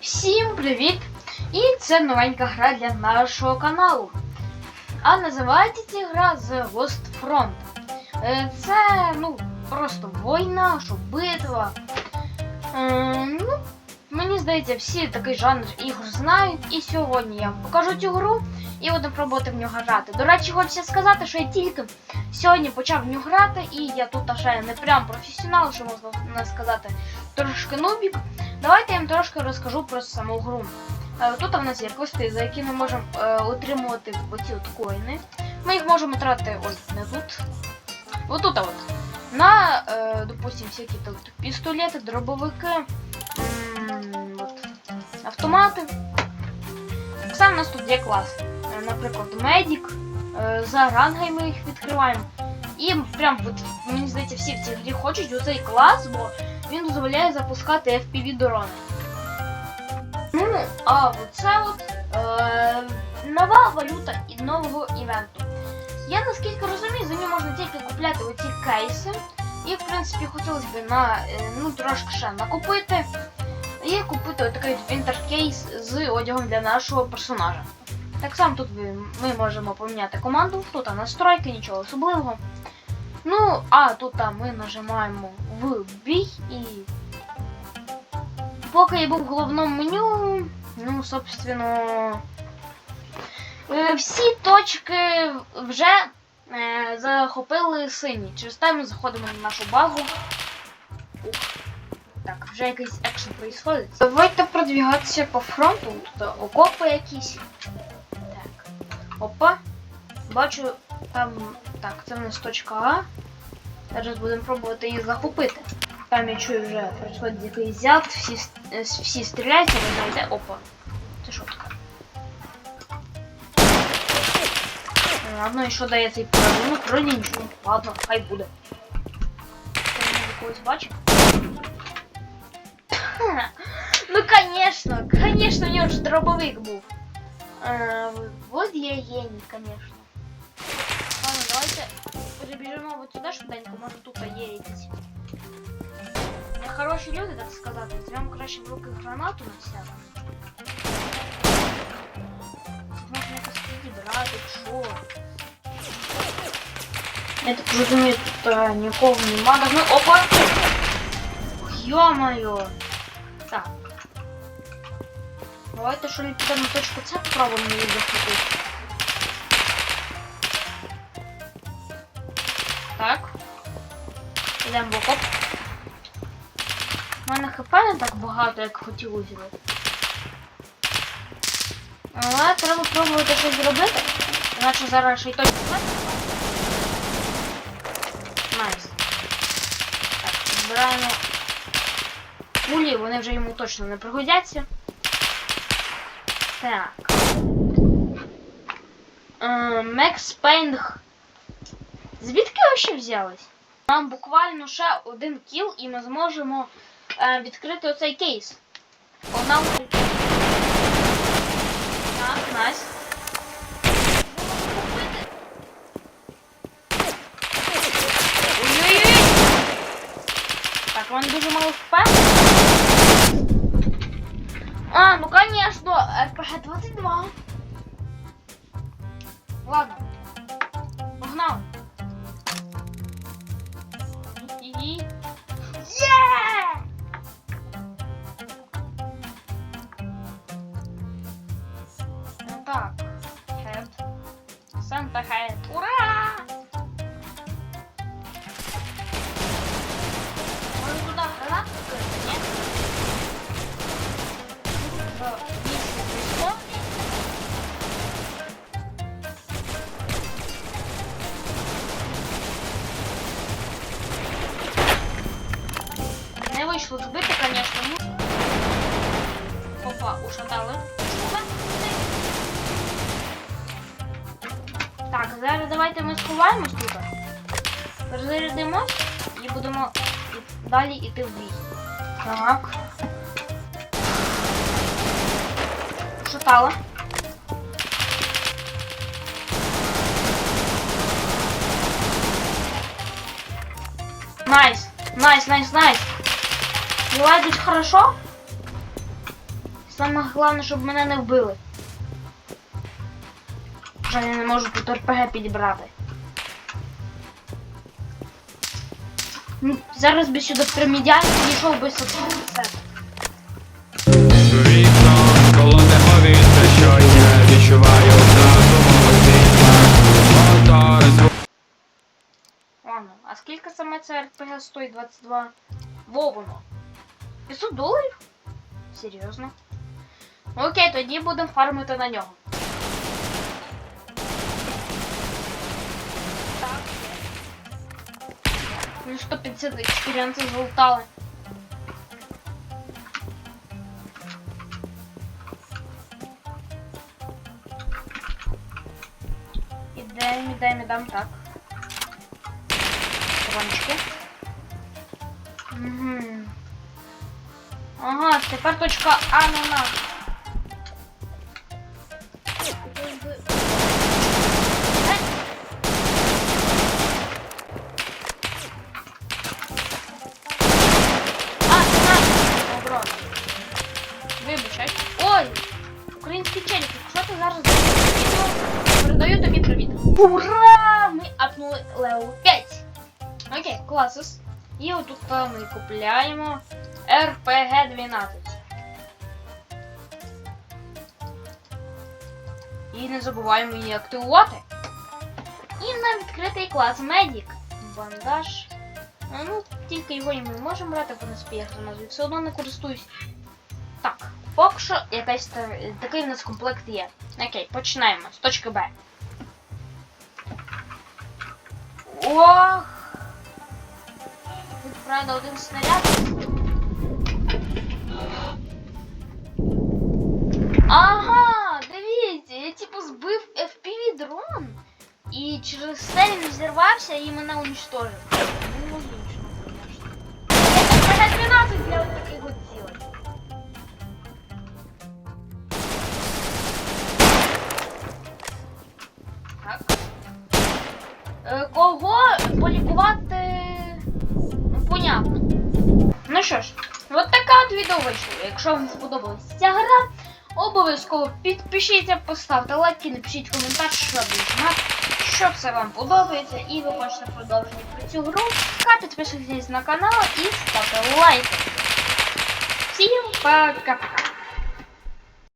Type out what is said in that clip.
Всім привіт! І це новенька гра для нашого каналу. А називається ця гра The Ghost Front. Е, Це ну, просто війна, що битва. Е, ну, мені здається, всі такий жанр ігор знають. І сьогодні я вам покажу цю гру і буду пробувати в нього грати. До речі, хочеться сказати, що я тільки сьогодні почав в нього грати, і я тут ще не прям професіонал, що можна сказати, трошки нубік. Давайте я вам трошки розкажу про саму гру. Е, Тут у нас є квести, за які ми можемо е, отримувати оці от коїни. Ми їх можемо тратити ось не тут. Отут от. На, е, допустим, всякі тут пістолети, дробовики, автомати. Так у нас тут є класи. Е, Наприклад, медик. Е, За рангами ми їх відкриваємо. І прям мені здається, всі в цій грі хочуть оцей клас, бо він дозволяє запускати FPV дрони. Ну, а оце от е, нова валюта і нового івенту. Я наскільки розумію, за нього можна тільки купляти оці кейси. І, в принципі, хотілося б на, е, ну, трошки ще накупити. І купити отакий інтеркейс з одягом для нашого персонажа. Так само тут ми можемо поміняти команду, тут настройки, нічого особливого. Ну, а тут ми нажимаємо в бій і. Поки я був в головному меню, ну, собственно, е, всі точки вже е, захопили сині. Через те ми заходимо на нашу базу. Так, вже якийсь екшен происходить. Давайте продвігатися по фронту. Тут окопи якісь. Так. Опа. Бачу, там. Так, це в нас точка А. Зараз будемо пробувати її захопити. Там я чую вже происходить якийсь зяд, всі, с- е, всі стріляються, ви знаєте, опа. Це що таке? Ладно, і що дає цей подарунок? Вроді нічого. Ладно, хай буде. Це я може когось бачив? Ну, конечно, конечно, у нього ж дробовик був. Е, вот я геній, конечно. Ладно, давайте перебіжимо от сюди швиденько, може тут є якісь. Ми хороші люди, так сказати. Візьмемо краще в руки гранату на себе. Можна якось підібрати, що. Я так розумію, тут е, нікого нема. Давно... Опа! Ё-моё! Так. Давайте що ли підемо на точку С попробуємо її захопити. Так. Йдемо в окоп. У мене хп не так багато, як хотілося б. Але треба пробувати щось зробити. Іначе зараз ще й точно. Найс. Так, збираємо пулі, вони вже йому точно не пригодяться. Так. Мекс Пейнг. Звідки вообще взялись? Нам буквально ще один кіл і ми зможемо е, відкрити оцей кейс. Погнали. Так, найс. Ой-ой-ой! Так, он дуже мало хп. А, ну конечно, РПГ 22. Ладно. Погнал. Вийшло збити, звісно. Ну. Опа, ушатали. Так, зараз давайте ми сховаємось тут. Перезарядимось і будемо далі йти в бій. Так. Ушатала. Найс, найс, найс, найс. Дела идут хорошо? Саме головне, щоб мене не вбили. Жаль, я не можу тут РПГ підібрати. Ну, зараз би сюди в пірамідяні підійшов би все. Вікно, колони повітря, що я відчуваю зразу світла. Ладно, а скільки саме це РПГ стоїть 22? Во воно. 500 доларів? Серйозно? Окей, тоді будемо фармити на нього. Ну 150 експіріенсів золтали. Ідемо, ідемо, ідемо, так. Трончики. Угу. Ага, тепер точка А на нас. Вибачай. Ой! Український челік, якщо ти зараз відео, передаю тобі привіт. Ура! Ми апнули левел 5. Окей, класус. І отут е, ми купляємо RPG 12. І не забуваємо її активувати. І на відкритий клас Медік. Бандаж. Ну, тільки його і ми можемо брати, в принципі, я за назві все одно не користуюсь. Так, поки що якийсь такий в нас комплект є. Окей, починаємо з точки Б. Ох! Тут, правда, один снаряд. Ага, дивіться, я типу збив FPV дрон. І через це він взірвався і мене уничтожив. Ну, логічно, конечно. Это 12 для вот таких вот цілей. Так. Е, Кого полікувати? Ну, Понятно. Ну що ж, от така от відео вийшло. Якщо вам сподобалася ця гра, обов'язково підпишіться, поставте лайк і напишіть коментар, що ви знати, що все вам подобається, і ви хочете продовження про цю гру. Та підписуйтесь на канал і ставте лайки. Всім пока!